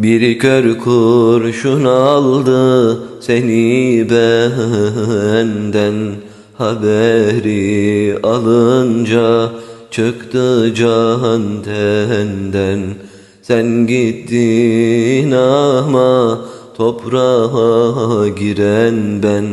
Bir kör kurşun aldı seni benden. Haberi alınca çıktı can tenden. Sen gittin ama toprağa giren ben.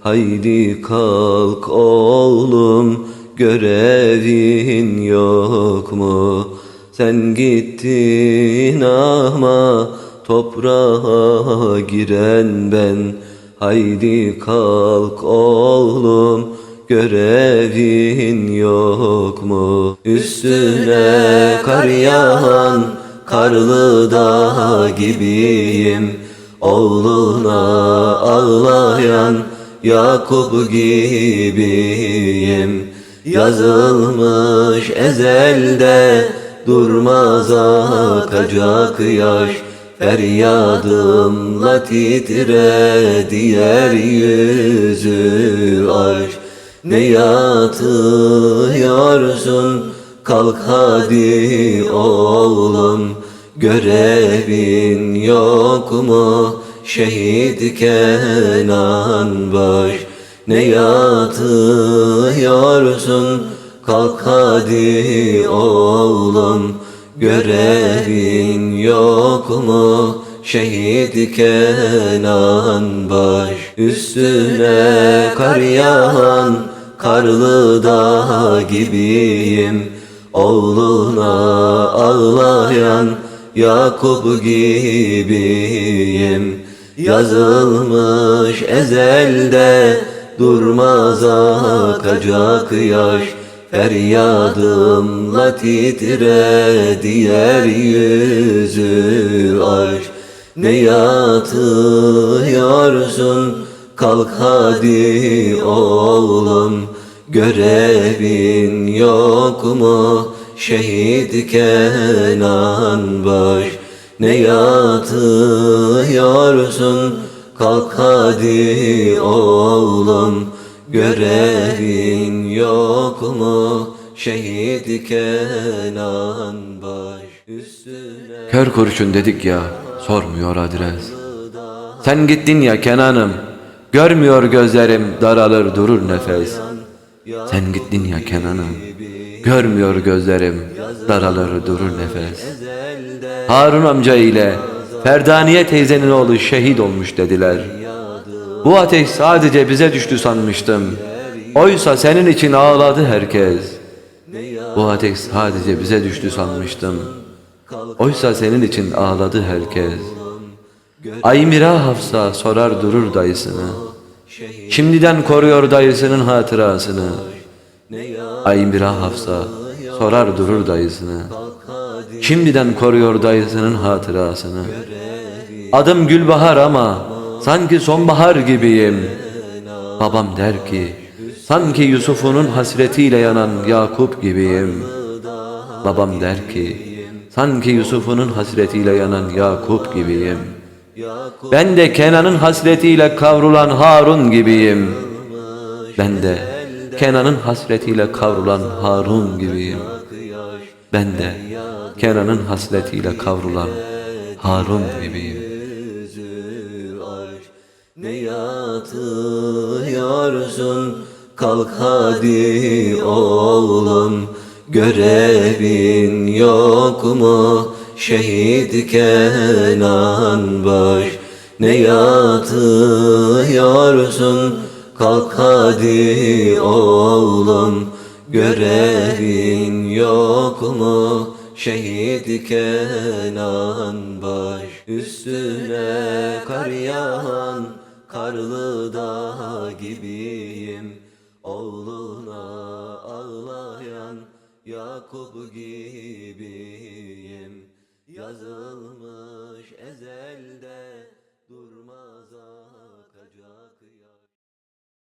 Haydi kalk oğlum görevin yok mu? Sen gittin ama toprağa giren ben. Haydi kalk oğlum görevin yok mu? Üstüne kar yağan karlı dağ gibiyim. Oğluna ağlayan Yakup gibiyim. Yazılmış ezelde durmaz akacak yaş Feryadımla titre diğer yüzü aşk Ne yatıyorsun kalk hadi oğlum Görevin yok mu? Şehit Kenan baş. Ne yatıyorsun kalk hadi oğlum Görevin yok mu? Şehit Kenan baş Üstüne kar yağan karlı dağ gibiyim. Oğluna ağlayan Yakup gibiyim. Yazılmış ezelde durmaz akacak yaş Feryadımla titre diğer yüzü aşk Ne yatıyorsun kalk hadi oğlum. Görevin yok mu? Şehit Kenan baş. Ne yatıyorsun kalk hadi oğlum Görevin yok mu? Şehit Kenan baş Üstüne. Kör kurşun dedik ya sormuyor adres. Sen gittin ya Kenan'ım Görmüyor gözlerim daralır durur nefes. Sen gittin ya Kenan'ım Görmüyor gözlerim daralır durur nefes. Harun amca ile Ferdaniye teyzenin oğlu şehit olmuş dediler Bu ateş sadece bize düştü sanmıştım. Oysa senin için ağladı herkes. Bu ateş sadece bize düştü sanmıştım. Oysa senin için ağladı herkes. Aymira Hafsa sorar durur dayısını. Şimdiden koruyor dayısının hatırasını. Aymira Hafsa sorar durur dayısını. Şimdiden koruyor dayısının hatırasını. Adım Gülbahar ama sanki sonbahar gibiyim. Babam der ki sanki Yusuf'unun hasretiyle yanan Yakup gibiyim. Babam der ki sanki Yusuf'unun hasretiyle yanan Yakup gibiyim. Ben de Kenan'ın hasretiyle kavrulan Harun gibiyim. Ben de Kenan'ın hasretiyle kavrulan Harun gibiyim. Ben de Kenan'ın hasretiyle kavrulan Harun gibiyim Ne yatıyorsun? Kalk hadi oğlum. Görevin yok mu? Şehit Kenan baş Ne yatıyorsun? Kalk hadi oğlum. Görevin yok mu? Şehit Kenan baş Üstüne kar yağan karlı dağ gibiyim. Oğluna ağlayan Yakup gibiyim